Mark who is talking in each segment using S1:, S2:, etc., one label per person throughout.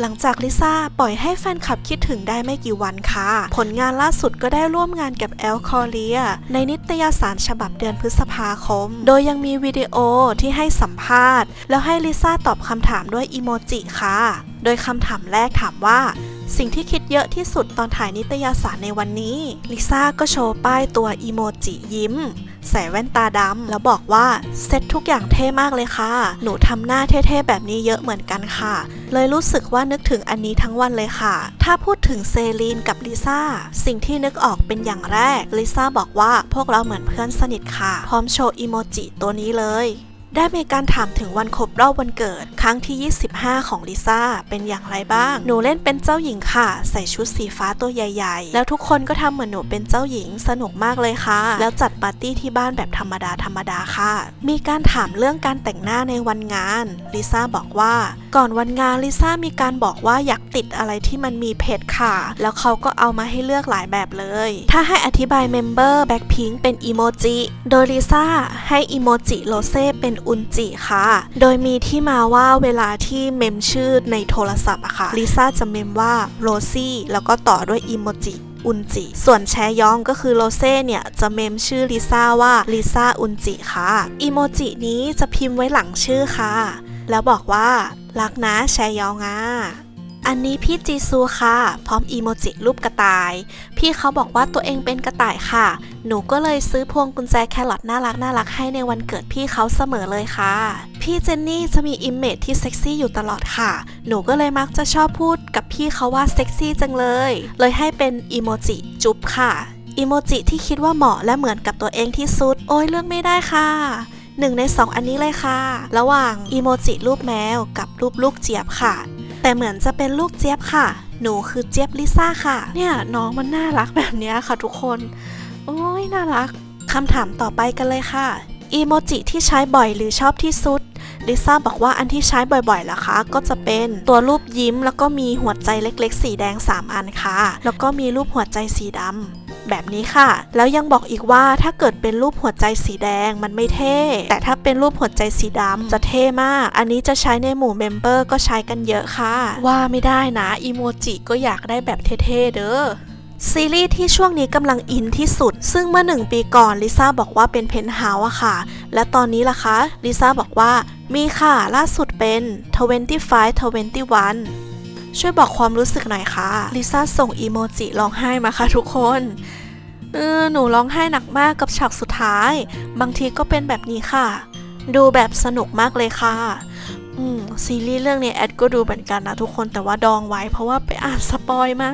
S1: หลังจากลิซ่าปล่อยให้แฟนคลับคิดถึงได้ไม่กี่วันค่ะ ผลงานล่าสุดก็ได้ร่วมงานกับแอลคอเลีย ในนิตยสารฉบับเดือนพฤษภาคม โดยยังมีวิดีโอที่ให้สัมภาษณ์ แล้วให้ลิซ่าตอบคำถามด้วยอีโมจิค่ะ โดยคำถามแรกถามว่าสิ่งที่คิดเยอะที่สุดตอนถ่ายนิตยสารในวันนี้ ลิซ่าก็โชว์ป้ายตัวอีโมจิยิ้ม ใส่แว่นตาดำแล้วบอกว่าเซ็ตทุกอย่างเท่มากเลยค่ะ หนูทำหน้าเท่ๆแบบนี้เยอะเหมือนกันค่ะ เลยรู้สึกว่านึกถึงอันนี้ทั้งวันเลยค่ะ ถ้าพูดถึงเซรีนกับลิซ่าสิ่งที่นึกออกเป็นอย่างแรกลิซ่าบอกว่าพวกเราเหมือนเพื่อนสนิทค่ะ พร้อมโชว์อีโมจิตัวนี้เลย ได้มีการถามถึงวันครบรอบวันเกิด ครั้งที่ 25 ของลิซ่าเป็นอย่างไรบ้าง หนูเล่นเป็นเจ้าหญิงค่ะ ใส่ชุดสีฟ้าตัวใหญ่ๆ แล้วทุกคนก็ทำเหมือนหนูเป็นเจ้าหญิงสนุกมากเลยค่ะ แล้วจัดปาร์ตี้ที่บ้านแบบธรรมดาธรรมดาค่ะ มีการถามเรื่องการแต่งหน้าในวันงานลิซ่าบอกว่า ก่อนวันงานลิซ่ามีการบอกว่าอยากติดอะไรที่มันมีเพชรค่ะ แล้วเขาก็เอามาให้เลือกหลายแบบเลย ถ้าให้อธิบายเมมเบอร์แบ็คพิงเป็นอีโมจิโดยลิซ่าให้อีโมจิโรเซ่เป็นอุนจิค่ะ โดยมีที่มาว่าเวลาที่เมมชื่อในโทรศัพท์อะค่ะลิซ่าจะเมมว่าโรซี่แล้วก็ต่อด้วยอิโมจิอุนจิ ส่วนแชยองก็คือโรเซ่เนี่ย จะเมมชื่อลิซ่าว่าลิซ่าอุนจิค่ะอีโมจินี้จะพิมพ์ไว้หลังชื่อค่ะ แล้วบอกว่า รักนะแชยองอะ อันนี้พี่จีซูค่ะ พร้อมอีโมจิรูปกระต่าย พี่เขาบอกว่าตัวเองเป็นกระต่ายค่ะ หนูก็เลยซื้อพวงกุญแจแครอทน่ารักน่ารักให้ในวันเกิดพี่เขาเสมอเลยค่ะ พี่เจนนี่จะมีอิมเมจที่เซ็กซี่อยู่ตลอดค่ะ หนูก็เลยมักจะชอบพูดกับพี่เขาว่าเซ็กซี่จังเลย เลยให้เป็นอีโมจิจุ๊บค่ะอีโมจิที่คิดว่าเหมาะและเหมือนกับตัวเองที่สุด โอ้ยเลือกไม่ได้ค่ะหนึ่งในสองอันนี้เลยค่ะ ระหว่างอีโมจิรูปแมวกับรูปลูกเจี๊ยบค่ะ แต่เหมือนจะเป็นลูกเจี๊ยบค่ะ หนูคือเจี๊ยบลิซ่าค่ะ เนี่ยน้องมันน่ารักแบบนี้ค่ะทุกคน โอ้ยน่ารักคำถามต่อไปกันเลยค่ะ อีโมจิที่ใช้บ่อยหรือชอบที่สุดลิซ่าบอกว่าอันที่ใช้บ่อยๆล่ะคะ ก็จะเป็นตัวรูปยิ้ม แล้วก็มีหัวใจเล็กๆ สีแดง 3 อันค่ะ แล้วก็มีรูปหัวใจสีดำ แบบนี้ค่ะ แล้วยังบอกอีกว่าถ้าเกิดเป็นรูปหัวใจสีแดงมันไม่เท่ แต่ถ้าเป็นรูปหัวใจสีดำจะเท่มาก อันนี้จะใช้ในหมู่เมมเบอร์ก็ใช้กันเยอะค่ะ ว่าไม่ได้นะอีโมจิก็อยากได้แบบเท่ๆเด้อซีรีส์ที่ช่วงนี้กำลังอินที่สุด ซึ่งเมื่อหนึ่งปีก่อนลิซ่าบอกว่าเป็นเพนท์เฮาส์อะค่ะ และตอนนี้ล่ะคะลิซ่าบอกว่ามีค่ะล่าสุดเป็น 25 21 ช่วยบอกความรู้สึกหน่อยค่ะลิซ่าส่งอีโมจิร้องไห้มาค่ะทุกคนเออหนูร้องไห้หนักมากกับฉากสุดท้าย บางทีก็เป็นแบบนี้ค่ะ ดูแบบสนุกมากเลยค่ะอืมซีรีส์เรื่องนี้แอดก็ดูเหมือนกันนะทุกคนแต่ว่าดองไว้ เพราะว่าไปอ่านสปอยมา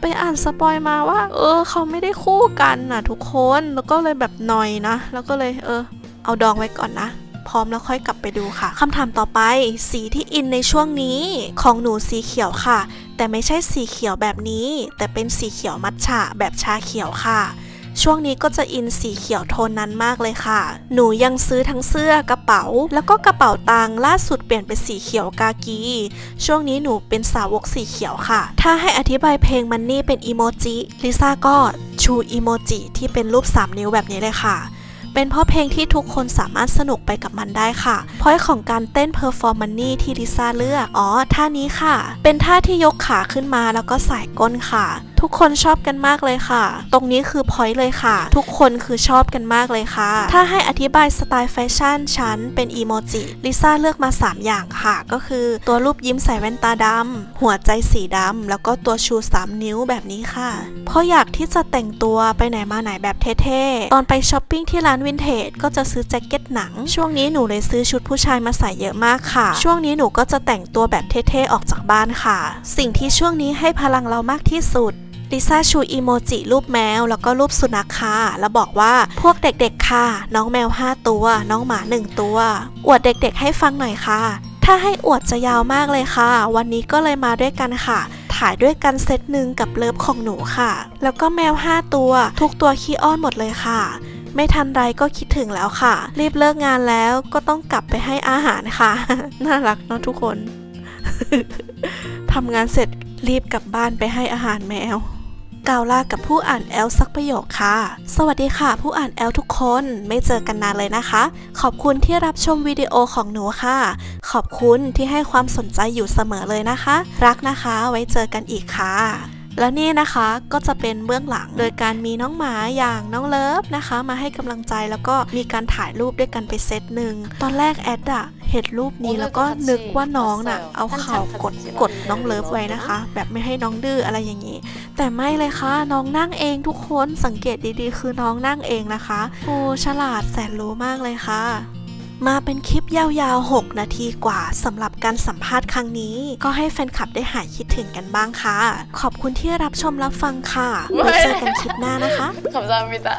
S1: ไปอ่านสปอยมาว่า เออ เขาไม่ได้คู่กันนะทุกคนแล้วก็เลยแบบหน่อยนะ แล้วก็เลยเออ เอาดองไว้ก่อนนะ พร้อมแล้วค่อยกลับไปดูค่ะ คำถามต่อไป สีที่อินในช่วงนี้ ของหนูสีเขียวค่ะ แต่ไม่ใช่สีเขียวแบบนี้ แต่เป็นสีเขียวมัทฉะแบบชาเขียวค่ะช่วงนี้ก็จะอินสีเขียวโทนนั้นมากเลยค่ะ หนูยังซื้อทั้งเสื้อกระเป๋า แล้วก็กระเป๋าตังล่าสุดเปลี่ยนเป็นสีเขียวกากี ช่วงนี้หนูเป็นสาวกสีเขียวค่ะ ถ้าให้อธิบายเพลงมันนี่เป็นอีโมจิ ลิซ่าก็ชูอีโมจิที่เป็นรูป 3 นิ้วแบบนี้เลยค่ะ เป็นเพราะเพลงที่ทุกคนสามารถสนุกไปกับมันได้ค่ะพอยของการเต้นเพอร์ฟอร์มันนี่ที่ลิซ่าเลือก อ๋อ ท่านี้ค่ะ เป็นท่าที่ยกขาขึ้นมาแล้วก็สายก้นค่ะ ทุกคนชอบกันมากเลยค่ะ ตรงนี้คือพอยต์เลยค่ะ ทุกคนคือชอบกันมากเลยค่ะ ถ้าให้อธิบายสไตล์แฟชั่นฉันเป็นอีโมจิ ลิซ่าเลือกมา 3 อย่างค่ะ ก็คือตัวรูปยิ้มใส่แว่นตาดำ หัวใจสีดำ แล้วก็ตัวชู 3 นิ้วแบบนี้ค่ะ เพราะอยากที่จะแต่งตัวไปไหนมาไหนแบบเท่ๆ ตอนไปช้อปปิ้งที่ร้านวินเทจก็จะซื้อแจ็คเก็ตหนัง ช่วงนี้หนูเลยซื้อชุดผู้ชายมาใส่เยอะมากค่ะ ช่วงนี้หนูก็จะแต่งตัวแบบเท่ๆออกจากบ้านค่ะ สิ่งที่ช่วงนี้ให้พลังเรามากที่สุด ลิซ่าชูอีโมจิรูปแมว แล้วก็รูปสุนัขค่ะแล้วบอกว่าพวกเด็กๆค่ะ น้องแมว 5 ตัว น้องหมา 1 ตัว อวดเด็กๆให้ฟังหน่อยค่ะ ถ้าให้อวดจะยาวมากเลยค่ะ วันนี้ก็เลยมาด้วยกันค่ะถ่ายด้วยกันเซตหนึ่งกับเลิฟของหนูค่ะ แล้วก็แมว 5 ตัว ทุกตัวขี้อ้อนหมดเลยค่ะ ไม่ทันไรก็คิดถึงแล้วค่ะ รีบเลิกงานแล้วก็ต้องกลับไปให้อาหารค่ะ น่ารักเนอะทุกคน ทำงานเสร็จรีบกลับบ้านไปให้อาหารแมว กล่าวลากับผู้อ่านแอลสักประโยคค่ะ สวัสดีค่ะ ผู้อ่านแอลทุกคนไม่เจอกันนานเลยนะคะ ขอบคุณที่รับชมวิดีโอของหนูค่ะ ขอบคุณที่ให้ความสนใจอยู่เสมอเลยนะคะ รักนะคะ ไว้เจอกันอีกค่ะ และนี่นะคะก็จะเป็นเบื้องหลังโดยการมีน้องหมาอย่างน้องเลิฟนะคะ มาให้กำลังใจแล้วก็มีการถ่ายรูปด้วยกันไปเซตหนึ่งตอนแรกแอดอะเห็นรูปนี้แล้วก็นึกว่าน้องน่ะ เอาเข่ากดกดน้องเลิฟไว้นะคะ แบบไม่ให้น้องดื้ออะไรอย่างนี้ แต่ไม่เลยค่ะน้องนั่งเองทุกคนสังเกตดีๆ คือน้องนั่งเองนะคะโอ้ฉลาดแสนรู้มากเลยค่ะ มาเป็นคลิปยาวๆ 6 นาทีกว่าสำหรับการสัมภาษณ์ครั้งนี้ ก็ให้แฟนคลับได้หายคิดถึงกันบ้างค่ะ ขอบคุณที่รับชมรับฟังค่ะไว้เจอกันคลิปหน้านะคะ
S2: ขอบใจณมิตา